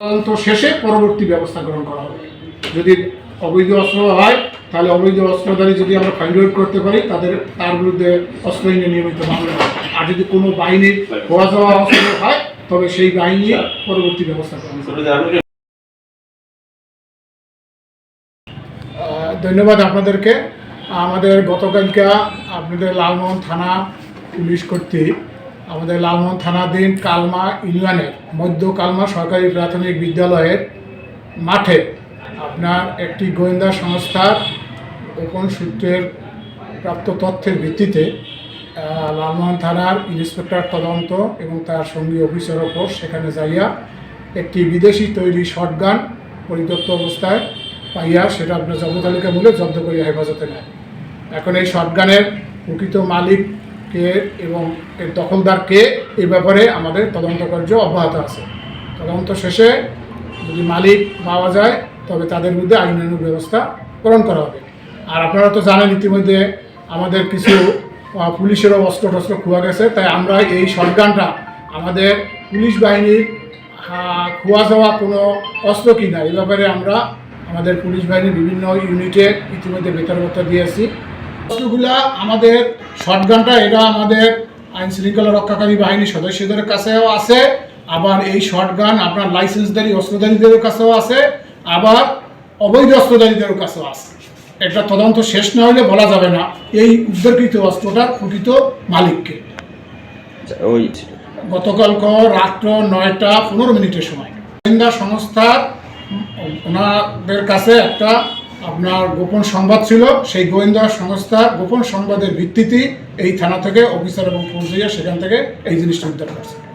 তদন্ত শেষে পরবর্তী ব্যবস্থা গ্রহণ করা হবে। যদি অবৈধ অস্ত্র হয় তাহলে অবৈধ অস্ত্রধারী যদি আমরা ফাইন্ড আউট করতে পারি তাদের তার বিরুদ্ধে অস্ত্র আইনে নিয়মিত মামলা। আর যদি কোনো বাহিনীর হওয়া যাওয়া অস্ত্র হয় তবে সেই বাহিনী পরবর্তী ব্যবস্থা গ্রহণ ধন্যবাদ আপনাদেরকে। আমাদের গতকালকে আপনাদের লালমোহন থানা পুলিশ কর্তৃক আমাদের লালমোহন থানাধীন কালমা ইউনিয়নের মধ্য কালমা সরকারি প্রাথমিক বিদ্যালয়ের মাঠে আপনার একটি গোয়েন্দা সংস্থার গোপন সূত্রের প্রাপ্ত তথ্যের ভিত্তিতে লালমোহন থানার ইন্সপেক্টর তদন্ত এবং তার সঙ্গী অফিসার ওপর সেখানে যাইয়া একটি বিদেশি তৈরি শটগান পরিত্যক্ত অবস্থায় পাইয়া সেটা আপনার জব্দ তালিকা বলে জব্দ করিয়া হেফাজতে নেয়। এখন এই শটগানের প্রকৃত মালিক কে এবং এর দখলদার কে এই ব্যাপারে আমাদের তদন্ত কার্য অব্যাহত আছে। তদন্ত শেষে যদি মালিক পাওয়া যায়, তবে তাদের বিরুদ্ধে আইনানুগ ব্যবস্থা গ্রহণ করা হবে। আর আপনারা তো জানেন ইতিমধ্যে আমাদের কিছু পুলিশেরও অস্ত্র টস্ত্র খোয়া গেছে, তাই আমরা এই শটগানটা আমাদের পুলিশ বাহিনীর খোয়া যাওয়া কোনো অস্ত্র কিনা, এ ব্যাপারে আমরা আমাদের পুলিশ বাহিনীর বিভিন্ন ইউনিটে ইতিমধ্যে বেতনবত্তা দিয়েছি অস্ত্রগুলা আমাদের শটগানটা এটা আমাদের আইন শৃঙ্খলা রক্ষাকারী বাহিনীর সদস্যদের কাছেও আছে। আবার এই শটগান আপনার লাইসেন্সধারী অস্ত্রধারীদের কাছেও আছে। আবার অবৈধ অস্ত্রধারীদের কাছেও আছে। এটা তদন্ত শেষ না হলে বলা যাবে না এই উদ্ধারকৃত অস্ত্রটার প্রকৃত মালিককে। ওই গতকালকে রাত্র নয়টা পনেরো মিনিটের সময়। গোয়েন্দা সংস্থার ওনাদের কাছে একটা আপনার গোপন সংবাদ ছিল, সেই গোয়েন্দা সংস্থা গোপন সংবাদের ভিত্তিতে এই থানা থেকে অফিসার এবং ফৌজিয়া সেখান থেকে এই জিনিসটা উদ্ধার করছে।